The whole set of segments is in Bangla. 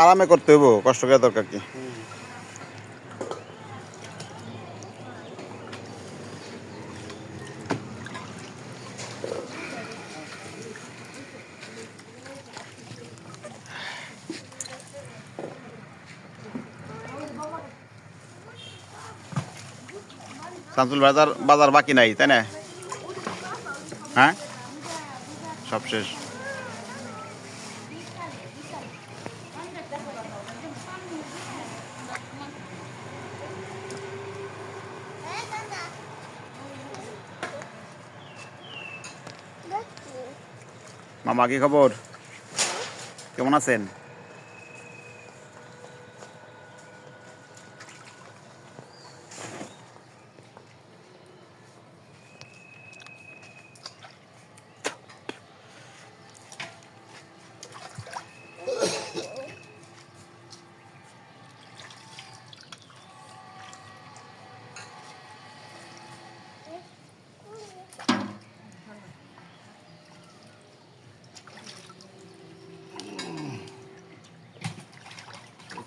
আরামে করতে হইব, কষ্ট করা দরকার কি? শামসুল বাজার বাজার বাকি নাই, তাই না? হ্যাঁ? সব শেষ। মামা কি খবর? কেমন আছেন?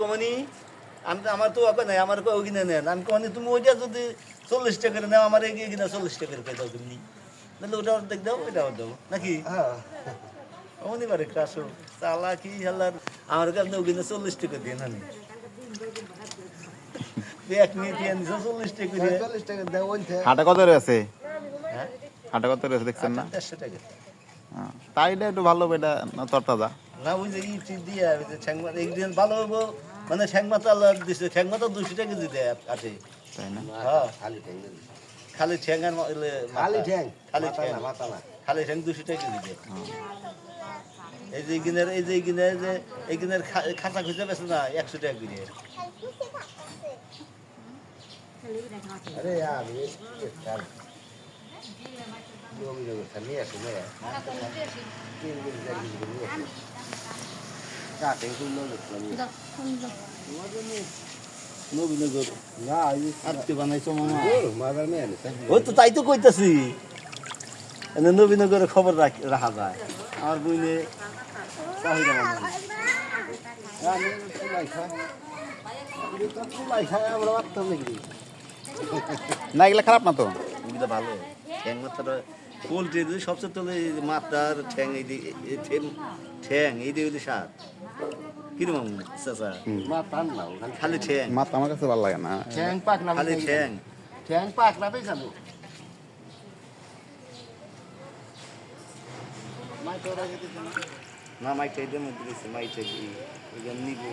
কমানি? আমি তো আমার তো ওকে নাই আমার কিনে নেন। আমি কমানি তুমি ওইটা যদি চল্লিশ টাকা করে নাও আমার এগিয়ে কিনা চল্লিশ টাকা করে দাও তুমি। তাহলে ওটা অর্ধেক দাও ওইটা দাও। নাকি? অমনি বারে কাশো। চালা কি হাল্লার আমার কাছে কিনা চল্লিশ টাকা দিয়ে না এক আনছো চল্লিশ টাকা করে। চল্লিশ টাকা দেয় হাটে কত রয়েছে হ্যাঁ। হাটে কত রয়েছে দেখছেন না? দেড়শো টাকা। হ্যাঁ। তাই এটা একটু ভালো না তরতাজা? না ওই যে ইটি দিয়ে ওই যে ঠ্যাং মাথা একদিন ভালো হব মানে ঠ্যাং মাথা আল্লাহ দিছে ঠ্যাং মাথা দুশো টাকা দিতে আছে তাই না? হ্যাঁ খালি ঠ্যাং খালি ঠ্যাং আর। খালি ঠ্যাং? খালি ঠ্যাং। খালি দুশো টাকা দিতে এই যে গিনের এই যে গিনের যে এই গিনের খাঁচা খুঁজে পেছে না একশো টাকা করে আরে আমি নিয়ে আসো নিয়ে তিন দিন চার দিন করে নিয়ে আসো কাটে কুলো নবীনগর। না আজকে বানাইছো মামা? মাদার মেয়ে ওই তো তাই তো কইতাছি। নবীনগরের খবর রাখ- যায়। আমার বইনে নাকি? না এগুলা খারাপ না তো? ভালো। মাথাটা পোলট্রি যদি সবচেয়ে তোলে মাথার ঠ্যাং এই এই ঠ্যাং এই হইলে স্বাদ। কীরকম চাচা? খালি ঠ্যাং। আমার কাছে ভালো লাগে না। ঠ্যাং পাক না খালি ঠ্যাং ঠ্যাং পাক না মধ্যে নিবো